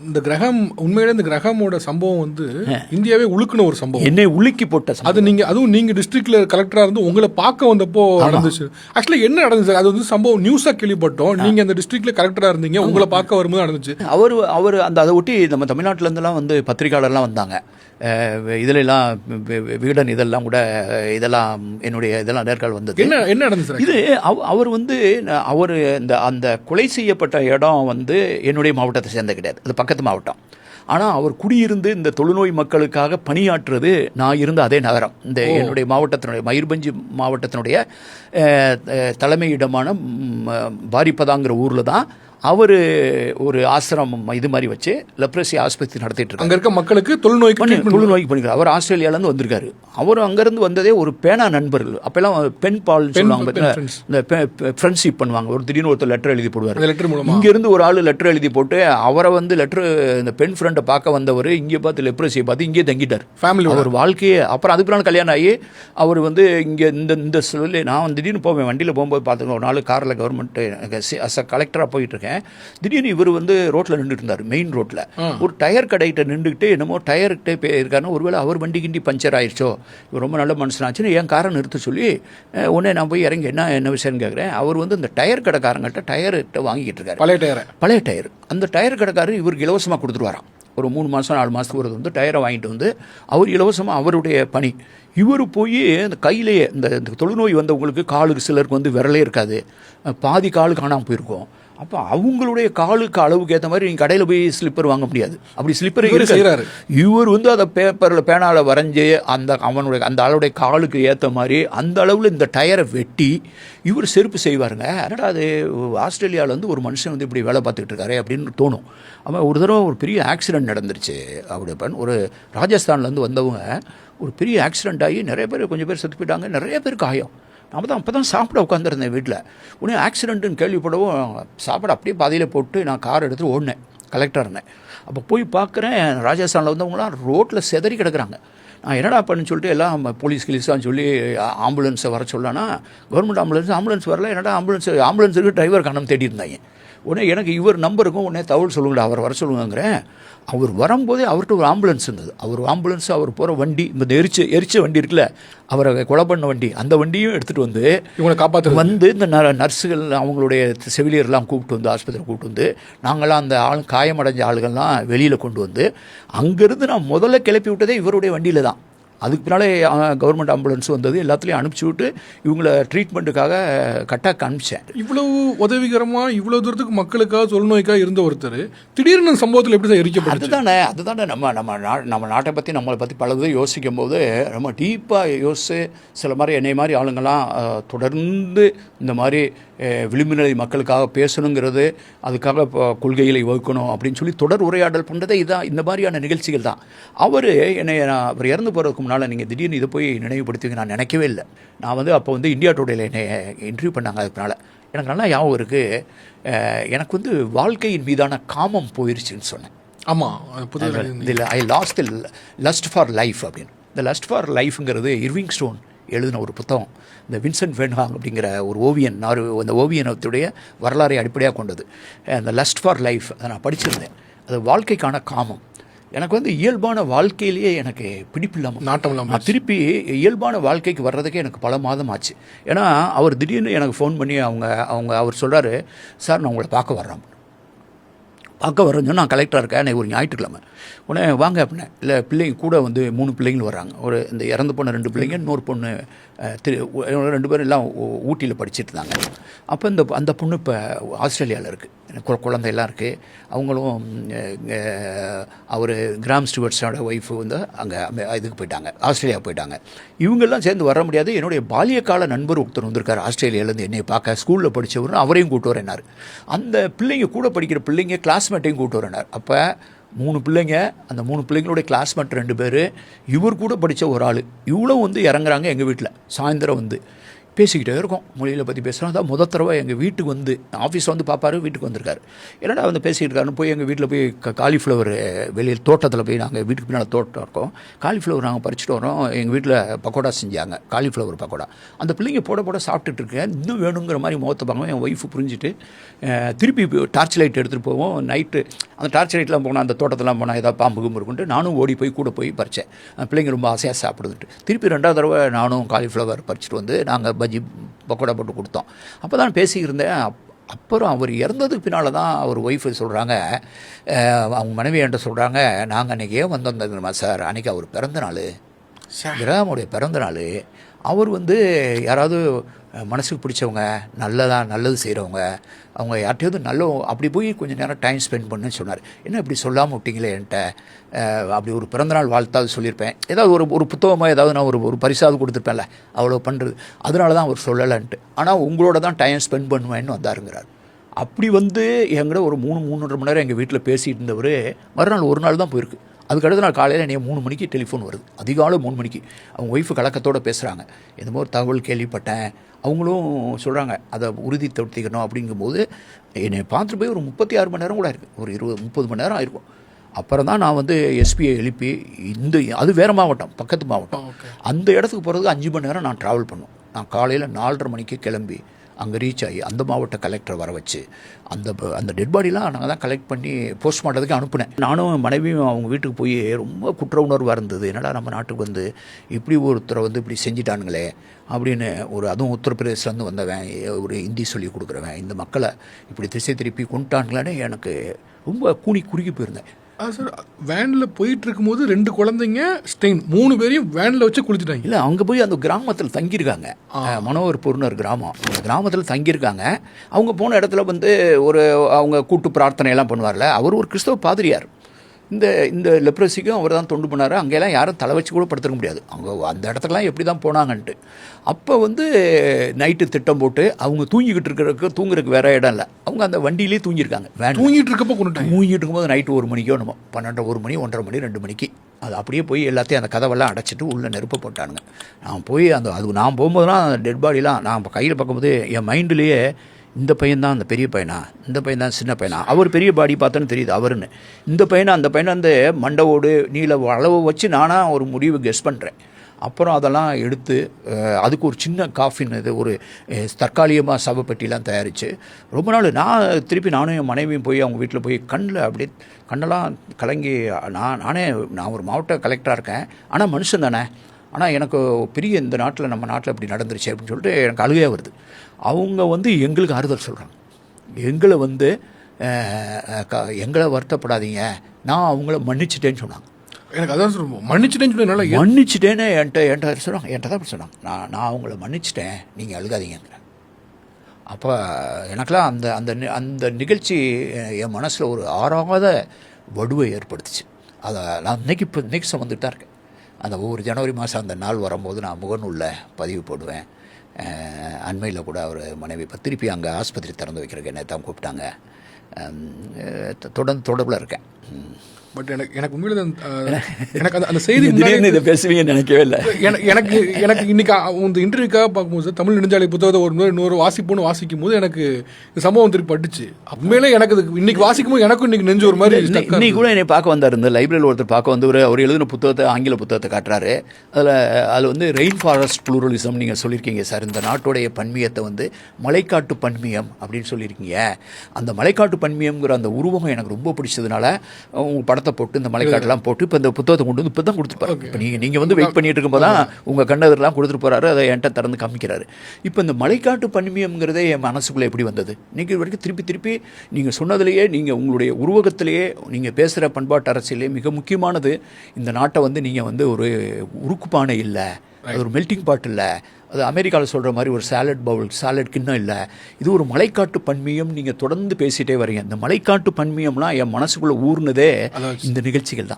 இந்த கிரகம் உண்மையிலே இந்த கிரகமோட சம்பவம் வந்து இந்தியாவே உழுக்குன ஒரு சம்பவம். என்னை உலுக்கி போட்ட. அது நீங்க அதுவும் நீங்க டிஸ்ட்ரிக்ட்ல கலெக்டரா இருந்து உங்களை பார்க்க வந்தப்போ நடந்துச்சு. ஆக்சுவலி என்ன நடந்துச்சு அது வந்து சம்பவம் நியூஸா கேள்விப்பட்டோம். நீங்க அந்த டிஸ்ட்ரிக்ட்ல கலெக்டரா இருந்தீங்க. உங்களை பார்க்க வரும்போது நடந்துச்சு. அவர் அவர் அந்த அதை ஒட்டி நம்ம தமிழ்நாட்டுல இருந்தெல்லாம் வந்து பத்திரிகையாளர்லாம் வந்தாங்க. அஹ் இதுல எல்லாம் வி- வி- விகடன் இதெல்லாம் கூட இதெல்லாம் என்னுடைய இதெல்லாம் நேர்கால் வந்தது. என்ன என்ன நடந்துச்சு இது அவ- அவர் வந்து அவர் இந்த அந்த கொலை செய்யப்பட்ட இடம் வந்து என்னுடைய மாவட்டத்தை சேர்ந்த கிடையாது. அது பக்கத்து மாவட்டம். ஆனால் அவர் குடியிருந்து இந்த தொழுநோய் மக்களுக்காக பணியாற்றுறது நான் இருந்த அதே நகரம். இந்த என்னுடைய மாவட்டத்தினுடைய மயூர்பஞ்சு மாவட்டத்தினுடைய தலைமையிடமான பாரிப்பதாங்கிற ஊரில் தான் அவர் ஒரு ஆசிரமம் இது மாதிரி வச்சு லெப்ரசி ஆஸ்பத்திரி நடத்திட்டு அங்க இருக்க மக்களுக்கு தொழுநோய்க்கு பண்ணி தொழுநோய்க்கு பண்ணிக்கிறார் அவர் ஆஸ்திரேலியாலேருந்து வந்திருக்காரு. அவர் அங்கேருந்து வந்ததே ஒரு பேனா நண்பர்கள். அப்போல்லாம் பெண் பால் சொல்லுவாங்க. இந்த ஃப்ரெண்ட்ஷிப் பண்ணுவாங்க. ஒரு திடீர்னு ஒருத்தர் லெட்டர் எழுதி போடுவார். லெட்டர் மூலமா? இங்கேருந்து ஒரு ஆள் லெட்டர் எழுதி போட்டு அவரை வந்து லெட்டர் இந்த பெண் ஃப்ரெண்டை பார்க்க வந்தவர் இங்கே பார்த்து லெப்ரஸியை பார்த்து இங்கே தங்கிட்டார். ஃபேமிலி அவர் வாழ்க்கையே அப்புறம் அதுக்கு பின்னால் கல்யாணம் ஆகி அவர் வந்து இங்கே இந்த இந்த சொல்லி நான் வந்து திடீர்னு போவேன் வண்டியில் போகும்போது பார்த்துங்க ஒரு நாள் காரில் கவர்மெண்ட் அஸ் அ கலெக்டராக போயிட்டு இருக்கேன். திடீர்னு இவர் வந்து ரோட்டில் நின்றுட்டு இருந்தார் மெயின் ரோட்டில் ஒரு டயர் கடைகிட்ட நின்றுக்கிட்டு என்னமோ டயர்கிட்ட போயிருக்காருன்னு ஒருவேளை அவர் வண்டி கிண்டி பஞ்சர் ஆயிடுச்சோ இவர் ரொம்ப நல்ல மனுஷனாச்சுன்னு என் காரை நிறுத்த சொல்லி உடனே நான் போய் இறங்கி என்ன என்ன விஷயம்னு கேட்குறேன் அவர் வந்து இந்த டயர் கடைக்காரங்கிட்ட டயர்கிட்ட வாங்கிக்கிட்டு இருக்காரு பழைய டயரை. பழைய டயர். அந்த டயர் கடைக்காரர் இவருக்கு இலவசமாக கொடுத்துருவாராம். ஒரு மூணு மாதம் நாலு மாதத்துக்கு ஒரு வந்து டயரை வாங்கிட்டு வந்து அவர் இலவசமாக அவருடைய பணி. இவர் போய் அந்த கையிலேயே இந்த இந்த தொழுநோய் வந்தவங்களுக்கு காலுக்கு சிலருக்கு வந்து விரலே இருக்காது. பாதி காலு காணாமல் போயிருக்கும். அப்போ அவங்களுடைய காலுக்கு அளவுக்கு ஏற்ற மாதிரி நீங்கள் கடையில் போய் ஸ்லிப்பர் வாங்க முடியாது. அப்படி ஸ்லிப்பர் செய்றாரு. இவர் வந்து அதை பேப்பரில் பேனாவில் வரைஞ்சி அந்த அவனுடைய அந்த ஆளுடைய காலுக்கு ஏற்ற மாதிரி அந்த அளவில் இந்த டயரை வெட்டி இவர் செருப்பு செய்வாருங்க. என்னடா அது ஆஸ்திரேலியாவில் வந்து ஒரு மனுஷன் வந்து இப்படி வேலை பார்த்துக்கிட்டு இருக்காரு அப்படின்னு தோணும். அவன் ஒரு தடவை ஒரு பெரிய ஆக்சிடென்ட் நடந்துருச்சு. அப்படி ஒரு ராஜஸ்தான்லேருந்து வந்தவங்க ஒரு பெரிய ஆக்சிடென்ட் ஆகி நிறைய பேர் கொஞ்சம் பேர் செத்து போயிட்டாங்க. நிறைய பேர் காயம். நான் தான் அப்போ தான் சாப்பிட உட்காந்துருந்தேன் வீட்டில் உடனே ஆக்சிடென்ட்டுன்னு கேள்விப்படவும் சாப்பாடு அப்படியே பாதையில் போட்டு நான் கார் எடுத்து ஓடினேன் கலெக்டர் இருந்தேன் அப்போ போய் பார்க்குறேன் ராஜஸ்தானில் வந்தவங்களாம் ரோட்டில் செதறி கிடக்குறாங்க. நான் என்னடா பண்ணுன்னு சொல்லிட்டு எல்லாம் போலீஸ் கிலீஸான்னு சொல்லி ஆம்புலன்ஸை வர சொல்லனா கவர்மெண்ட் ஆம்புலன்ஸ் ஆம்புலன்ஸ் வரல என்னடா ஆம்புலன்ஸ் ஆம்புலன்ஸுக்கு டிரைவர் கணம் தேடி இருந்தாங்க உடனே எனக்கு இவர் நம்பருக்கும் உடனே தகவல் சொல்லுங்கடா அவர் வர சொல்லுங்கிறேன் அவர் வரும்போதே அவர்கிட்ட ஒரு ஆம்புலன்ஸ் இருந்தது. அவர் ஆம்புலன்ஸ் அவர் போகிற வண்டி இந்த எரிச்ச எரிச்ச வண்டி இருக்குல்ல அவரை கொலை பண்ண வண்டி அந்த வண்டியும் எடுத்துகிட்டு வந்து இவங்களை காப்பாத்துறது. வந்து இந்த ந- நர்ஸுகள் அவங்களுடைய செவிலியர்லாம் கூப்பிட்டு வந்து ஆஸ்பத்திரி கூப்பிட்டு வந்து நாங்களாம் அந்த ஆள் காயமடைஞ்ச ஆளுகள்லாம் வெளியில் கொண்டு வந்து அங்கேருந்து நான் முதல்ல கிளப்பி விட்டதே இவருடைய வண்டியில் தான் அதுக்கு பின்னாலே கவர்மெண்ட் ஆம்புலன்ஸ் வந்தது எல்லாத்துலேயும் அனுப்பிச்சி விட்டு இவங்கள ட்ரீட்மெண்ட்டுக்காக கட்டாக்கு அனுப்பிச்சேன். இவ்வளவு உதவிகரமா இவ்வளவு தூரத்துக்கு மக்களுக்காக தொழுநோய்க்காக இருந்த ஒருத்தர் திடீர்னு சம்பவத்துல எப்படி சார் எரிக்கப்பட்டுச்சு? அதுதானே அதுதானே நம்ம நம்ம நா நம்ம நாட்டை பற்றி நம்மளை பற்றி பலது யோசிக்கும் போது ரொம்ப டீப்பாக யோசித்து சில மாதிரி என்னை மாதிரி ஆளுங்கள்லாம் தொடர்ந்து இந்த மாதிரி விளிம்புநிலை மக்களுக்காக பேசணுங்கிறது அதுக்காக கொள்கைகளை வகுக்கணும் அப்படின்னு சொல்லி தொடர் உரையாடல் பண்ணுறதே இதான் இந்த மாதிரியான நிகழ்ச்சிகள் தான். அவர் என்னை நான் அவர் இறந்து போகிறதுக்கு முன்னால் நீங்கள் திடீர்னு இதை போய் நினைவுபடுத்துவீங்க நான் நினைக்கவே இல்லை. நான் வந்து அப்போ வந்து இந்தியா டுடேல என்னை இன்டர்வியூ பண்ணாங்க அதுக்கு முன்னால். எனக்கு நல்லா ஞாபகம் இருக்குது எனக்கு வந்து வாழ்க்கையின் மீதான காமம் போயிருச்சுன்னு சொன்னேன். ஆமா அது புது இதில் I lost lust for life அப்படின்னு. இந்த லஸ்ட் ஃபார் லைஃப்ங்கிறது இர்விங் ஸ்டோன் எழுதின ஒரு புத்தகம் இந்த வின்சென்ட் வென்ஹாங் அப்படிங்கிற ஒரு ஓவியன் நான் அந்த ஓவியனத்துடைய வரலாறை அடிப்படையாக கொண்டது. அந்த லஸ்ட் ஃபார் லைஃப் அதை நான் படிச்சிருந்தேன். அது வாழ்க்கைக்கான காமம். எனக்கு வந்து இயல்பான வாழ்க்கையிலேயே எனக்கு பிடிப்பில்லாமல் நாட்டம் இல்லாம நான் திருப்பி இயல்பான வாழ்க்கைக்கு வர்றதுக்கே எனக்கு பல மாதம் ஆச்சு. ஏன்னா அவர் திடீர்னு எனக்கு ஃபோன் பண்ணி அவங்க அவங்க அவர் சொல்கிறாரு சார் நான் உங்களை பார்க்க வர்றேன். பார்க்க வரேன்னு நான் கலெக்டராக இருக்கேன் எனக்கு ஒரு ஞாயிற்றுக்கிழமை. உடனே வாங்க அப்படின்னேன். இல்லை பிள்ளைங்க கூட வந்து மூணு பிள்ளைங்களும் வராங்க ஒரு இந்த இறந்து போன ரெண்டு பிள்ளைங்க இன்னொரு பொண்ணு திரு ரெண்டு பேரும் எல்லாம் ஊட்டியில் படிச்சுட்டு இருந்தாங்க. அப்போ இந்த அந்த பொண்ணு இப்போ ஆஸ்திரேலியாவில் இருக்குது குழந்தையெல்லாம் இருக்குது அவங்களும் அவர் கிராம் ஸ்டுவர்ட்ஸோட ஒய்ஃபு வந்து அங்கே இதுக்கு போயிட்டாங்க. ஆஸ்திரேலியா போயிட்டாங்க. இவங்கெல்லாம் சேர்ந்து வர முடியாது. என்னுடைய பால்யகால நண்பர் ஒருத்தர் வந்திருக்கார் ஆஸ்திரேலியாவிலேருந்து என்னை பார்க்க. ஸ்கூலில் படித்தவர் அவரையும் கூட்டு வரேனார் அந்த பிள்ளைங்க கூட படிக்கிற பிள்ளைங்க கிளாஸ்மேட்டையும் கூட்டு வரேனார் அப்போ மூணு பிள்ளைங்க அந்த மூணு பிள்ளைங்களுடைய கிளாஸ்மேட் ரெண்டு பேர். இவர் கூட படித்த ஒரு ஆள். இவ்வளோ வந்து இறங்குறாங்க எங்கள் வீட்டில் சாயந்தரம் வந்து. பேசிக்கிட்டே இருக்கோம். மொழியில் பற்றி பேசுகிறோம் அதான் முத தடவை எங்கள் வீட்டுக்கு வந்து ஆஃபீஸ் வந்து பார்ப்பாரு வீட்டுக்கு வந்திருக்காரு. என்னடா வந்து பேசிக்கிட்டு இருக்காருன்னு போய் எங்கள் வீட்டில் போய் க காலிஃப்ளவர் வெளியில் தோட்டத்தில் போய் நாங்கள் வீட்டுக்கு பின்னால் தோட்டம் இருக்கோம். காலிஃப்ளவர் நாங்கள் பறிச்சுட்டு வரோம். எங்கள் வீட்டில் பக்கோடா செஞ்சாங்க. காலிஃப்ளவர் பக்கோடா. அந்த பிள்ளைங்க போட போட சாப்பிட்டுட்டு இருக்கேன். இன்னும் வேணுங்கிற மாதிரி முகத்தை பார்க்கவும் என் ஒய்ஃபு புரிஞ்சுட்டு திருப்பி டார்ச் லைட் எடுத்துகிட்டு போவோம். நைட்டு அந்த டார்ச் லைட்லாம் போனால் அந்த தோட்டத்தெல்லாம் போனால் ஏதாவது பாம்பு கும்பு இருக்குன்ட்டு நானும் ஓடி போய் கூட போய் பறித்தேன் பிள்ளைங்க ரொம்ப ஆசையாக சாப்பிடுதுட்டு திருப்பி ரெண்டாவது தடவை நானும் காலிஃப்ளவர் பறிச்சுட்டு வந்து நாங்கள் பஜ்ஜி பக்கோடா போட்டு கொடுத்தோம். அப்போ தான் பேசியிருந்தேன். அப் அப்புறம் அவர் இறந்ததுக்கு பின்னால் தான் அவர் ஒய்ஃபு சொல்கிறாங்க அவங்க மனைவி என்கிட்ட சொல்கிறாங்க நாங்கள் அன்றைக்கி ஏன் வந்தோம் தெரியுமா சார்? அன்றைக்கி அவர் பிறந்த நாள். பிறந்த நாள். அவர் வந்து யாராவது மனசுக்கு பிடிச்சவங்க நல்லதாக நல்லது செய்கிறவங்க அவங்க யார்கிட்டயாவது நல்ல அப்படி போய் கொஞ்சம் நேரம் டைம் ஸ்பெண்ட் பண்ணுன்னு சொன்னார். என்ன இப்படி சொல்லாமல் விட்டீங்களே என்கிட்ட? அப்படி ஒரு பிறந்தநாள் வாழ்த்தாவது சொல்லியிருப்பேன். ஏதாவது ஒரு ஒரு புத்தகமாக ஏதாவது நான் ஒரு ஒரு பரிசாவது கொடுத்துருப்பேன்ல அவ்வளோ பண்ணுறது அதனால தான் அவர் சொல்லலைன்ட்டு. ஆனால் உங்களோட தான் டைம் ஸ்பெண்ட் பண்ணுவேன்னு வந்தாருங்கிறார். அப்படி வந்து எங்கிட்ட ஒரு மூணு மூணுன்ற மணி நேரம் எங்கள் வீட்டில் பேசிகிட்டு இருந்தவர் மறுநாள் ஒரு நாள் தான் போயிருக்கு. அதுக்கு அடுத்த நாள் காலையில் என்னைய மூணு மணிக்கு டெலிஃபோன் வருது. அதிகாலை மூணு மணிக்கு. அவங்க ஒய்ஃபு கலக்கத்தோடு பேசுகிறாங்க என்னமோ ஒரு தகவல் கேள்விப்பட்டேன். அவங்களும் சொல்கிறாங்க அதை உறுதிப்படுத்திக்கணும். அப்படிங்கும்போது என்னை பார்த்துட்டு போய் ஒரு முப்பத்தி ஆறு மணி நேரம் கூட இருக்குது ஒரு இருபது முப்பது மணி நேரம் ஆயிருக்கும். அப்புறம் தான் நான் வந்து எஸ்பியை எழுப்பி இந்த அது வேறு மாவட்டம் பக்கத்து மாவட்டம். அந்த இடத்துக்கு போகிறதுக்கு அஞ்சு மணி நேரம் நான் ட்ராவல் பண்ணும். நான் காலையில் நாலரை மணிக்கு கிளம்பி அங்கே ரீச் ஆகி அந்த மாவட்ட கலெக்டரை வர வச்சு அந்த ப- அந்த டெட் பாடிலாம் நாங்கள் தான் கலெக்ட் பண்ணி போஸ்ட்மார்ட்டத்துக்கு அனுப்புனேன். நானும் மனைவியும் அவங்க வீட்டுக்கு போய் ரொம்ப குற்ற உணர்வாக இருந்தது. என்னடா நம்ம நாட்டுக்கு வந்து இப்படி ஒருத்தரை வந்து இப்படி செஞ்சிட்டானுங்களே அப்படின்னு ஒரு அதுவும் உத்தரப்பிரதேசிலேருந்து வந்தவன் ஒரு ஹிந்தி சொல்லி கொடுக்குறவன் இந்த மக்களை இப்படி திசை திருப்பி கொண்டுட்டானுங்களேன்னு எனக்கு ரொம்ப கூனி குறுகி போயிருந்தேன். சார் வேன்ல போயிட்டு இருக்கும்போது ரெண்டு குழந்தைங்க ஸ்டெயின் மூணு பேரையும் வேன்ல வச்சு குளிச்சுட்டாங்க. இல்லை அங்கே போய் அந்த கிராமத்தில் தங்கியிருக்காங்க. அஹ், மனோகர் பொருணர் கிராமம். அந்த கிராமத்தில் தங்கியிருக்காங்க. அவங்க போன இடத்துல வந்து ஒரு அவங்க கூட்டு பிரார்த்தனை எல்லாம் பண்ணுவார்ல அவர் ஒரு கிறிஸ்தவ பாதிரியார். இந்த இந்த லெப்ரஸிக்கும் அவர் தான் தொண்டு பண்ணார். அங்கெல்லாம் யாரும் தலை வச்சு கூட படுத்துக்க முடியாது. அவங்க அந்த இடத்துக்குலாம் எப்படி தான் போனாங்கன்ட்டு. அப்போ வந்து நைட்டு திட்டம் போட்டு அவங்க தூங்கிக்கிட்டு இருக்கிறதுக்கு தூங்குறதுக்கு வேற இடம் இல்லை. அவங்க அந்த வண்டியிலே தூங்கியிருக்காங்க. வேன் தூங்கிட்டு இருக்கப்ப கொண்டுட்டாங்க. தூங்கிட்டு இருக்கும்போது நைட்டு ஒரு மணிக்கோ நம்ம பன்னெண்டு ஒரு மணி ஒன்றரை மணி ரெண்டு மணிக்கு. அது அப்படியே போய் எல்லாத்தையும் அந்த கதவெல்லாம் அடைச்சிட்டு உள்ளே நெருப்ப போட்டானுங்க. நான் போய் அந்த அது நான் போகும்போதுலாம் டெட் பாடிலாம் நான் கையில் பார்க்கும்போது என் மைண்ட்லேயே இந்த பையன்தான் அந்த பெரிய பையனா? இந்த பையன் தான் சின்ன பையனா? அவர் பெரிய பாடி பார்த்தோன்னு தெரியுது அவருன்னு. இந்த பையனை அந்த பையனை அந்த மண்டவோடு நீல அளவு வச்சு நானாக ஒரு முடிவு கெஸ் பண்ணுறேன் அப்புறம் அதெல்லாம் எடுத்து அதுக்கு ஒரு சின்ன காஃபின் இது ஒரு தற்காலிகமாக சவப்பெட்டிலாம் தயாரித்து ரொம்ப நாள் நான் திருப்பி நானும் என் மனைவியும் போய் அவங்க வீட்டில் போய் கண்ணில் அப்படியே கண்ணெல்லாம் கலங்கி நான் நானே நான் ஒரு மாவட்ட கலெக்டராக இருக்கேன். ஆனால் மனுஷன் தானே. ஆனால் எனக்கு பெரிய இந்த நாட்டில் நம்ம நாட்டில் இப்படி நடந்துருச்சு அப்படின்னு சொல்லிட்டு எனக்கு அழுகையாக வருது. அவங்க வந்து எங்களுக்கு ஆறுதல் சொல்கிறாங்க எங்களை வந்து க- எங்களை வருத்தப்படாதீங்க. நான் அவங்கள மன்னிச்சிட்டேன்னு சொன்னாங்க. எனக்கு அதான் சார் மன்னிச்சுட்டேன்னு சொல்லி மன்னிச்சிட்டேன்னு என்கிட்ட என்கிட்ட சொன்னாங்க என்கிட்ட தான் அப்படி சொன்னாங்க நான் நான் அவங்கள மன்னிச்சிட்டேன். நீங்கள் அழுகாதீங்கிறேன் அப்போ எனக்கெல்லாம் அந்த அந்த அந்த நிகழ்ச்சி என் மனசில் ஒரு ஆறாத வடுவை ஏற்படுத்துச்சு. அதை நான் இன்னைக்கு இப்போ இன்னைக்கு சுமந்துட்டு தான் இருக்கேன். அந்த ஒவ்வொரு ஜனவரி மாதம் அந்த நாள் வரும்போது நான் முகநூலில் பதிவு போடுவேன். அண்மையில் கூட அவர் மனைவி இப்போ திருப்பி அங்கே ஆஸ்பத்திரி திறந்து வைக்கிறதுக்கு என்ன தான் கூப்பிட்டாங்க. தொடர்ந்து தொடர்பில் இருக்கேன். பட் எனக்கு எனக்கு உண்மையில எனக்கு அந்த அந்த செய்தி திடீர்னு இதை பேசுவீங்கன்னு நினைக்கவே இல்லை. எனக்கு எனக்கு எனக்கு இன்னைக்கு இந்த இன்டர்வியூக்காக பார்க்கும்போது தமிழ் நெடுஞ்சாலை புத்தகத்தை ஒரு முறை இன்னொரு வாசிப்புன்னு வாசிக்கும் போது எனக்கு இந்த சம்பவம் திருப்பி பட்டுச்சு. உண்மையிலே எனக்கு இது இன்னைக்கு வாசிக்கும் போது எனக்கும் இன்னைக்கு நெஞ்சு ஒரு மாதிரி இன்னைக்கு கூட என்னை பார்க்க வந்தார். இந்த லைப்ரரியில் ஒருத்தர் பார்க்க வந்து அவர் எழுதின புத்தகத்தை ஆங்கில புத்தகத்தை காட்டுறாரு. அதில் அதில் வந்து ரெயின் ஃபாரஸ்ட் ப்ளூரலிசம் நீங்கள் சொல்லியிருக்கீங்க சார். இந்த நாட்டுடைய பன்மியத்தை வந்து மலைக்காட்டு பன்மியம் அப்படின்னு சொல்லியிருக்கீங்க. அந்த மலைக்காட்டு பன்மியம்ங்கிற அந்த உருவகம் எனக்கு ரொம்ப பிடிச்சதுனால உங்கள் படத்தை போட்டு இந்த மலைக்காட்டெல்லாம் போட்டு இப்போ இந்த புத்தகத்தை கொண்டு வந்து இப்போ தான் கொடுத்துருப்பாரு இப்போ நீங்கள் நீங்கள் வந்து வெயிட் பண்ணிட்டு இருக்கும்போது தான் உங்கள் கண்ணதெல்லாம் கொடுத்துட்டு போகிறாரு அதை என்கிட்ட திறந்து காமிக்கிறாரு. இப்போ இந்த மலைக்காட்டு பன்மியம்ங்கிறதே என் மனசுக்குள்ளே எப்படி வந்தது? இன்னைக்கு வரைக்கும் திருப்பி திருப்பி நீங்கள் சொன்னதுலேயே நீங்கள் உங்களுடைய உருவகத்திலேயே நீங்கள் பேசுகிற பண்பாட்டு அரசியலே மிக முக்கியமானது. இந்த நாட்டை வந்து நீங்கள் வந்து ஒரு உருக்குப்பானை இல்லை. அது ஒரு மெல்டிங் பாட் இல்லை. அது அமெரிக்காவில் சொல்கிற மாதிரி ஒரு சாலட் பவுல் சாலட் கிண்ணம் இல்லை. இது ஒரு மலைக்காட்டு பன்மியம் நீங்கள் தொடர்ந்து பேசிட்டே வரீங்க. இந்த மலைக்காட்டு பன்மியம்லாம் என் மனசுக்குள்ளே ஊர்னதே இந்த நிகழ்ச்சிகள் தான்.